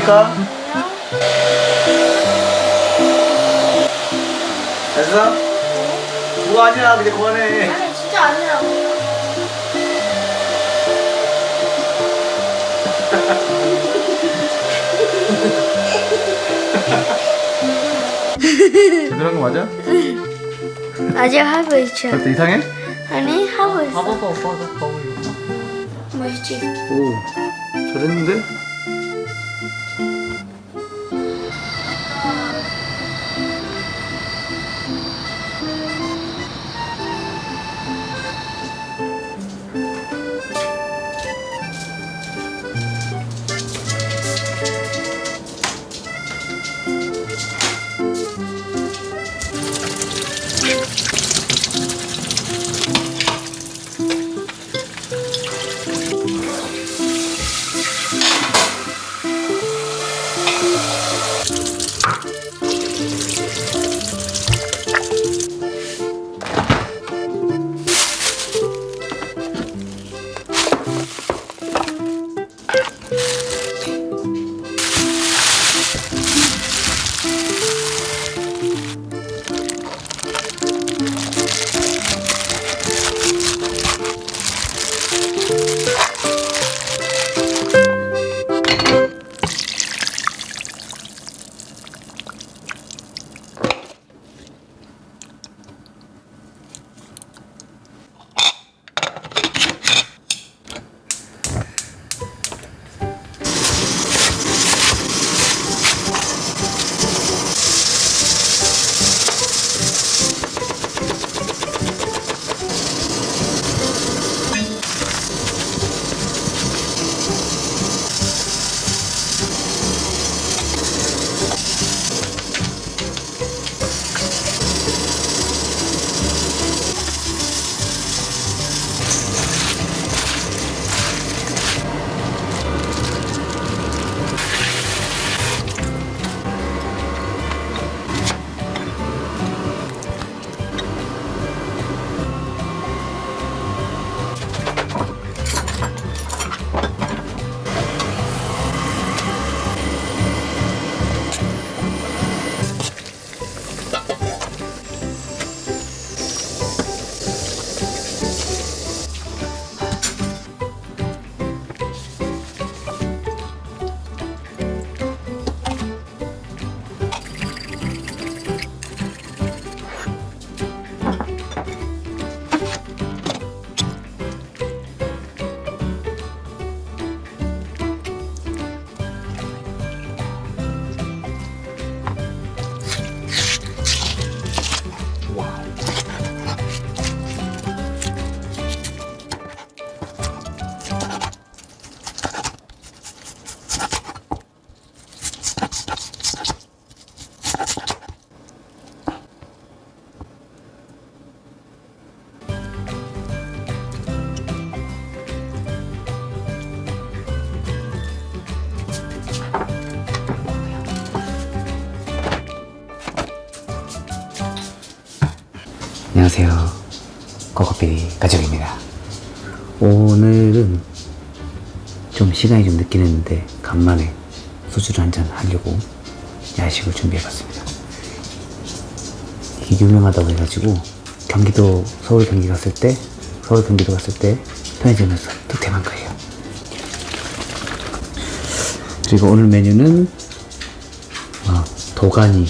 그만할까? 됐어? 뭐 아니야 그냥 그만해 아니 진짜 아니라고. 제대로 한 거 맞아? 아직 하고 있죠. 그때 이상해? 아니 하고 있어. 봐봐봐 오빠가 거울로 멋있지. 오 잘했는데? 안녕하세요. 코코피디 가족입니다. 오늘은 좀 시간이 좀 늦긴 했는데 간만에 소주를 한잔 하려고 야식을 준비해봤습니다. 이게 유명하다고 해가지고 경기도 서울 경기 갔을 때 서울 경기도 갔을 때 편의점에서 득템한 거예요. 그리고 오늘 메뉴는 어, 도가니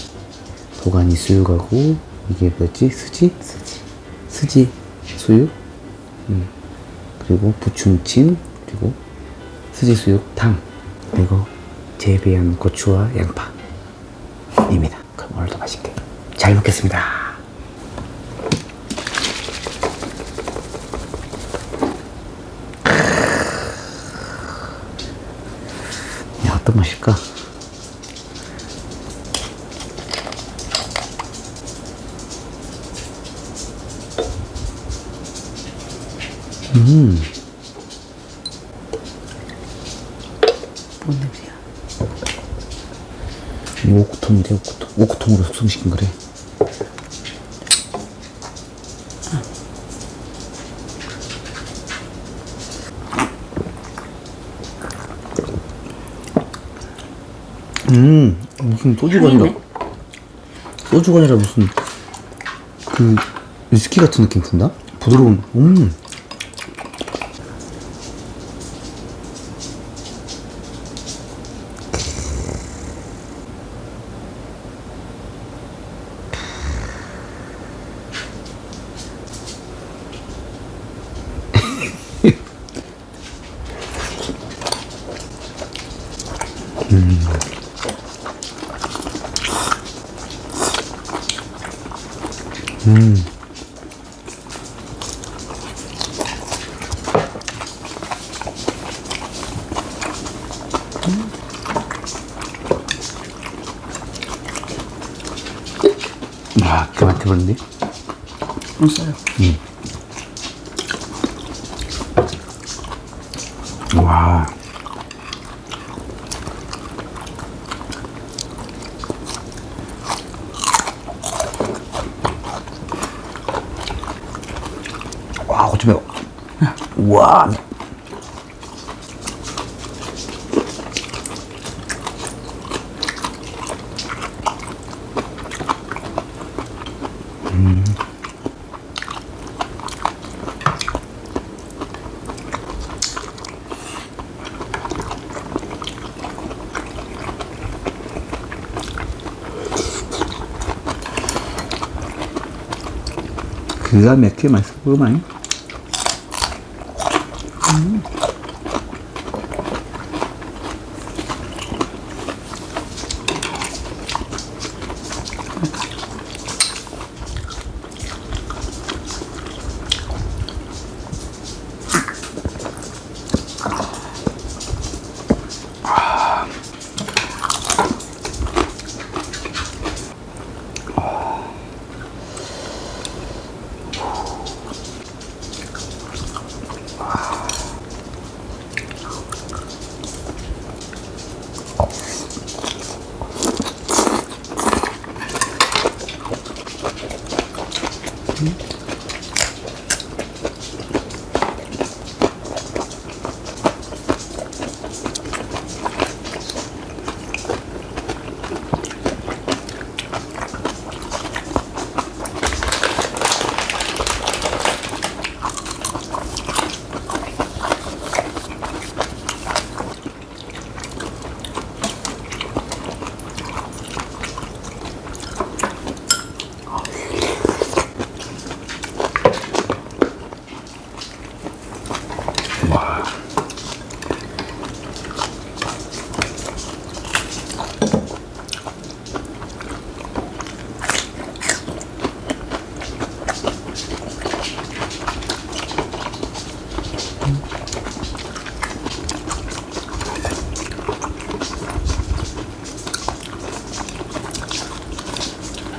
도가니 수육하고 이게 뭐지 스지 스지 스지 수육 음. 그리고 부침찜 그리고 스지 수육 탕 그리고 재배한 고추와 양파입니다. 그럼 오늘도 맛있게 잘 먹겠습니다. 야, 어떤 맛일까? 음. 뭔 냄새야? 이 오크통이래, 오크통. 오크통으로 숙성시킨 거래. 음, 무슨 소주가 아니라 소주가 아니라 무슨 그 위스키 같은 느낌 든다? 부드러운. 음. 아, 그 맛해 보는데? 좀 싸요. 와. 와, 고추 매워. 와. 기가 막히게 맛있어, 그만.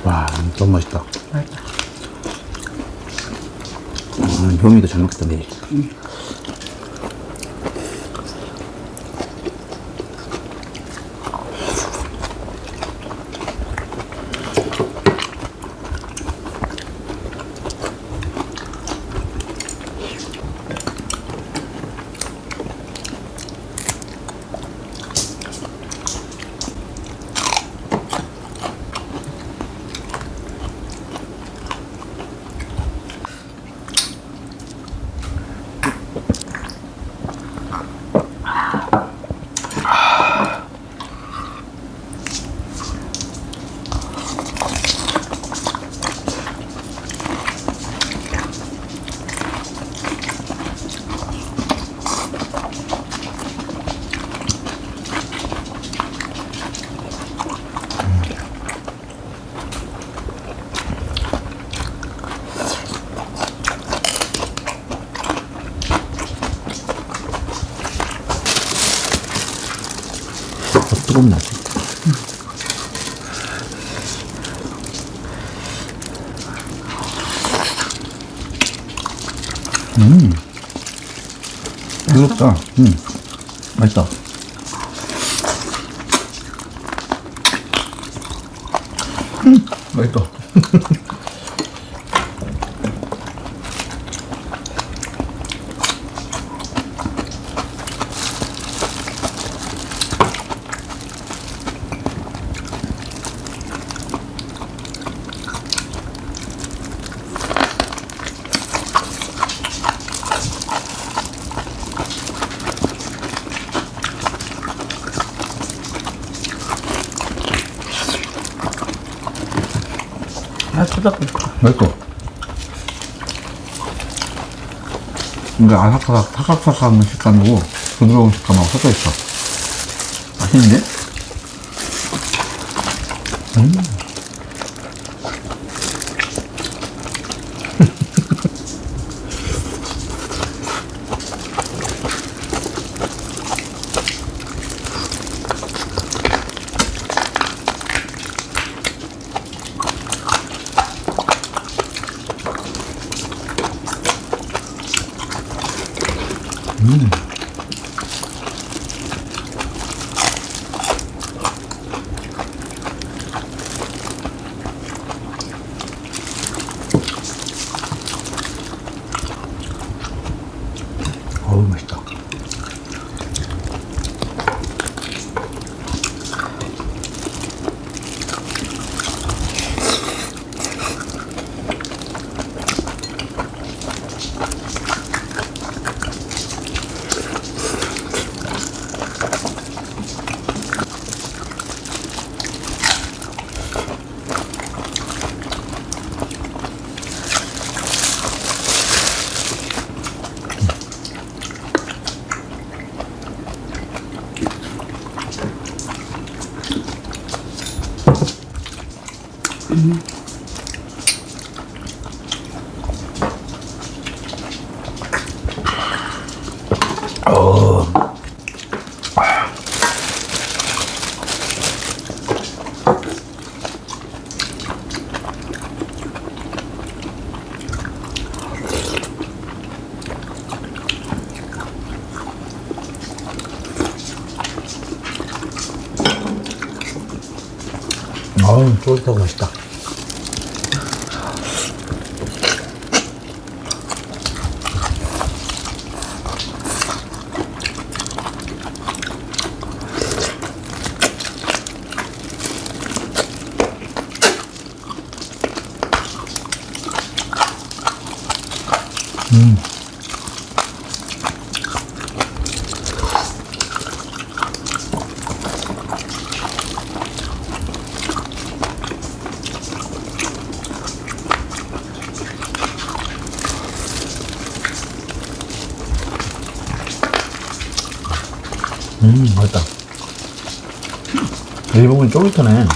와, 너무 맛있다. 음, 형이도 잘 먹겠다, 내일. 더 뜨거운 나지. 음. 부럽다. 음. 맛있다. 음. 맛있다. 아, 쏟아볼까? 맛있어. 근데 아삭아삭, 사각사각한 식감이고 부드러운 식감하고 섞여 있어. 맛있는데? 어 음, 맛있다. 일본은 쫄깃하네.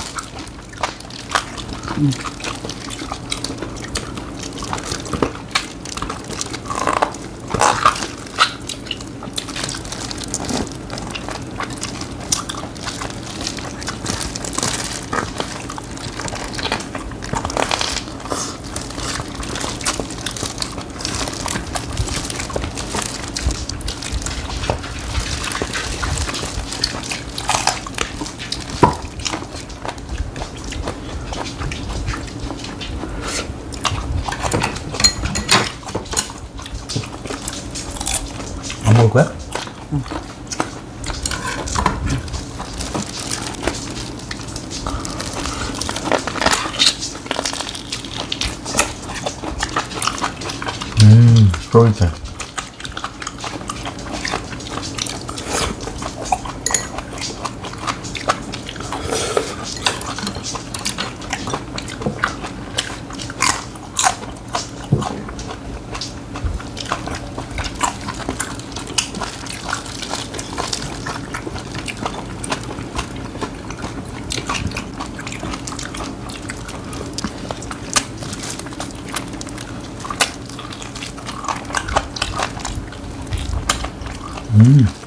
안 먹을 거야? 음, 쫄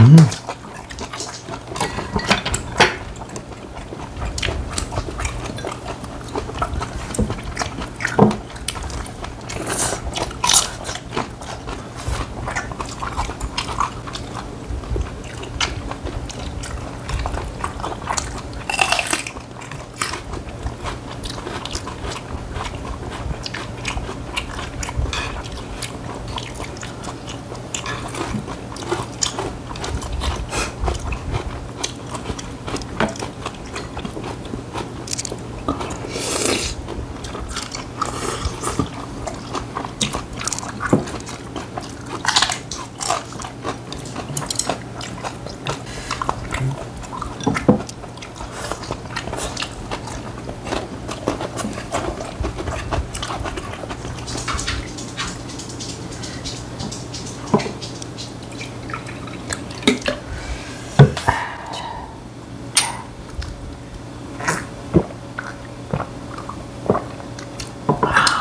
Mm.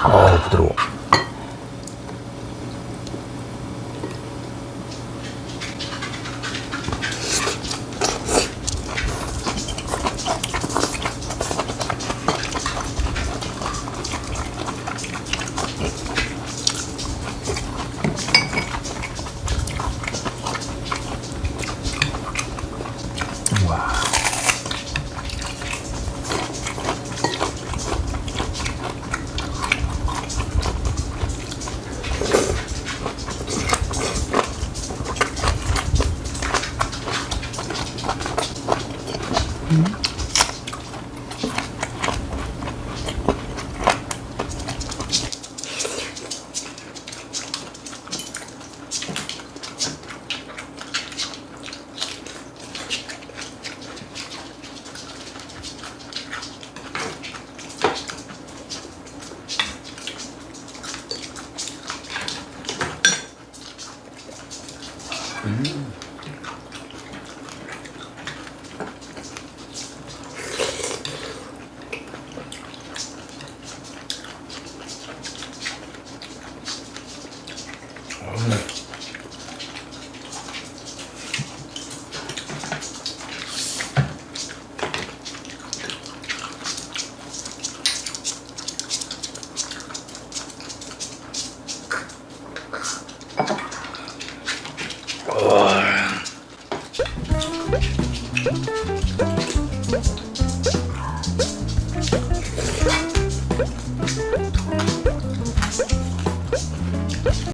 아 부드러워. Mm-hmm.